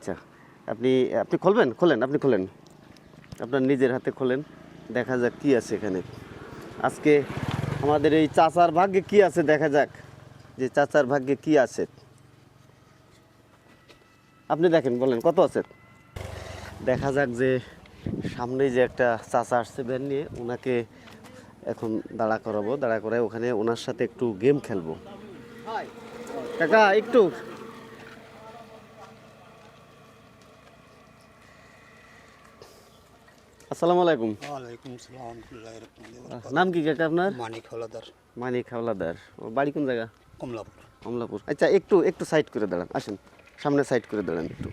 আচ্ছা আপনি আপনি খুলবেন? খোলেন, আপনি খোলেন। আপনার নিজের হাতে খোলেন। দেখা যাক কি আছে এখানে। আজকে আমাদের এই চাচার ভাগ্যে কি আছে দেখা যাক, যে চাচার ভাগ্যে কি আছে। আপনি দেখেন, বলেন, কত আছে? দেখা যাক যে সামনে যে একটা চাচা আসছে ব্যান নিয়ে ওনাকে এখন দাঁড়া করাবো, দাঁড়া করায় ওখানে ওনার সাথে একটু গেম খেলব। কাকা, একটু আসসালামু আলাইকুম। ওয়ালাইকুম সালাম নাম কি কাকা আপনার? মানিক হলাদার মানিক হাওলাদার। ও বাড়ি কোন জায়গা? কমলাপুর। কমলাপুর। আচ্ছা একটু একটু সাইড করে দাঁড়ান আসেন। সামনে সাইড করে দাঁড়ান একটু।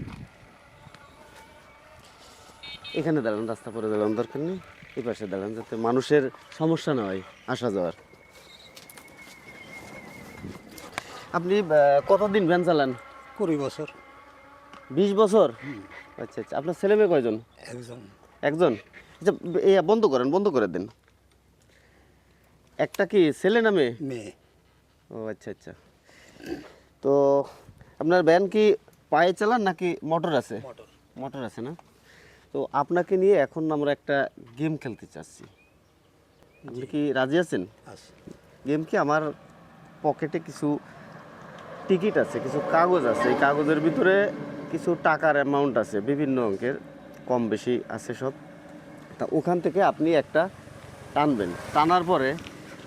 এখানে দাঁড়ান রাস্তা পরে দাঁড়ান দরকার নেই। এই পাশে দাঁড়ান যাতে মানুষের সমস্যা না হয় আসা যাওয়ার। আপনি কতদিন ভ্যান চালান? কুড়ি বছর। বিশ বছর? আচ্ছা আচ্ছা। আপনার ছেলে মেয়ে কয়জন? একজন। একজন? আচ্ছা এ বন্ধ করেন বন্ধ করে দেন। একটা কি ছেলে না মেয়ে? ও আচ্ছা আচ্ছা। তো আপনার ভ্যান কি পায়ে চালান নাকি মোটর আছে? মোটর। মোটর আছে না? তো আপনাকে নিয়ে এখন আমরা একটা গেম খেলতে চাচ্ছি। আপনি কি রাজি আছেন? গেম কি আমার পকেটে কিছু টিকিট আছে কিছু কাগজ আছে। এই কাগজের ভিতরে কিছু টাকার অ্যামাউন্ট আছে বিভিন্ন অঙ্কের। কম বেশি আছে সব। তা ওখান থেকে আপনি একটা টানবেন। টানার পরে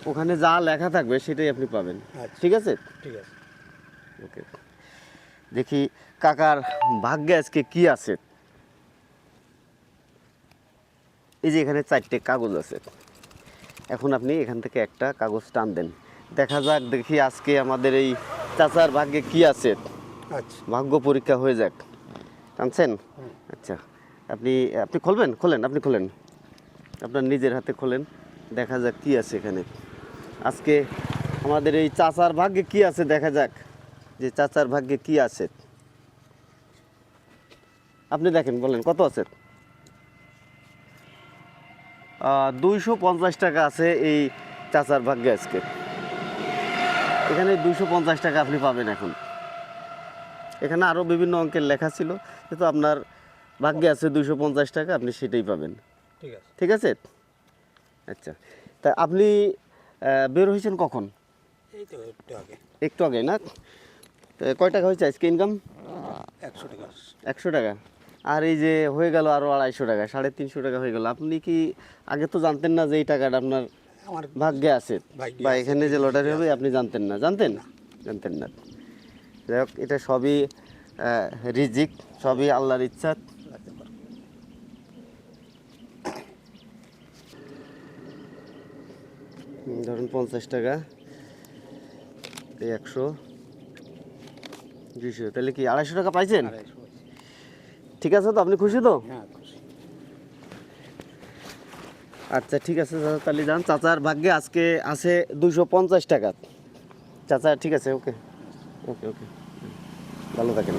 ওখানে যা লেখা থাকবে সেটাই আপনি পাবেন। আচ্ছা। ঠিক আছে? ঠিক আছে। ওকে। দেখি কাকার ভাগ্যে আজকে কি আছে। এই যে এখানে চারটে কাগজ আছে। এখন আপনি এখান থেকে একটা কাগজ টান দেন। দেখা যাক দেখি আজকে আমাদের এই চাচার ভাগ্যে কি আছে। আচ্ছা। ভাগ্য পরীক্ষা হয়ে যাক। টানছেন? আচ্ছা। আপনি আপনি খুলবেন? খোলেন, আপনি খোলেন। আপনার নিজের হাতে খোলেন। দেখা যাক কি আছে এখানে। আজকে আমাদের এই চাচার ভাগ্যে কি আছে দেখা যাক যে চাচার ভাগ্যে কি আছে। আপনি দেখেন, বলেন, কত আছে? দুইশো পঞ্চাশ টাকা আছে এই চাচার ভাগ্যে আজকে। এখানে দুইশো পঞ্চাশ টাকা আপনি পাবেন এখন। এখানে আরও বিভিন্ন অঙ্কের লেখা ছিল কিন্তু আপনার ভাগ্যে আছে দুশো পঞ্চাশ টাকা আপনি সেটাই পাবেন। ঠিক আছে। ঠিক আছে? আচ্ছা। তা আপনি বের হয়েছেন কখন? এই তো একটু আগে। একটু আগে না? কয় টাকা হয়েছে আজকে ইনকাম একশো টাকা। একশো টাকা। আর এই যে হয়ে গেল আরও আড়াইশো টাকা সাড়ে তিনশো টাকা হয়ে গেল। আপনি কি আগে তো জানতেন না যে এই টাকাটা আপনার আমার ভাগ্যে আছে? বা এখানে যে লটারি হবে আপনি জানতেন না। জানতেন? জানতেন না। যাই হোক এটা সবই রিজিক সবই আল্লাহর ইচ্ছা। ধরুন পঞ্চাশ টাকা একশো দুইশো তাহলে কি আড়াইশো টাকা পাইছেন? ঠিক আছে তো আপনি খুশি তো? হ্যাঁ আচ্ছা ঠিক আছে চাচা তাহলে যান। চাচার ভাগ্যে আজকে আছে দুইশো পঞ্চাশ টাকা। চাচা ঠিক আছে ওকে। ওকে ওকে। ভালো থাকেন।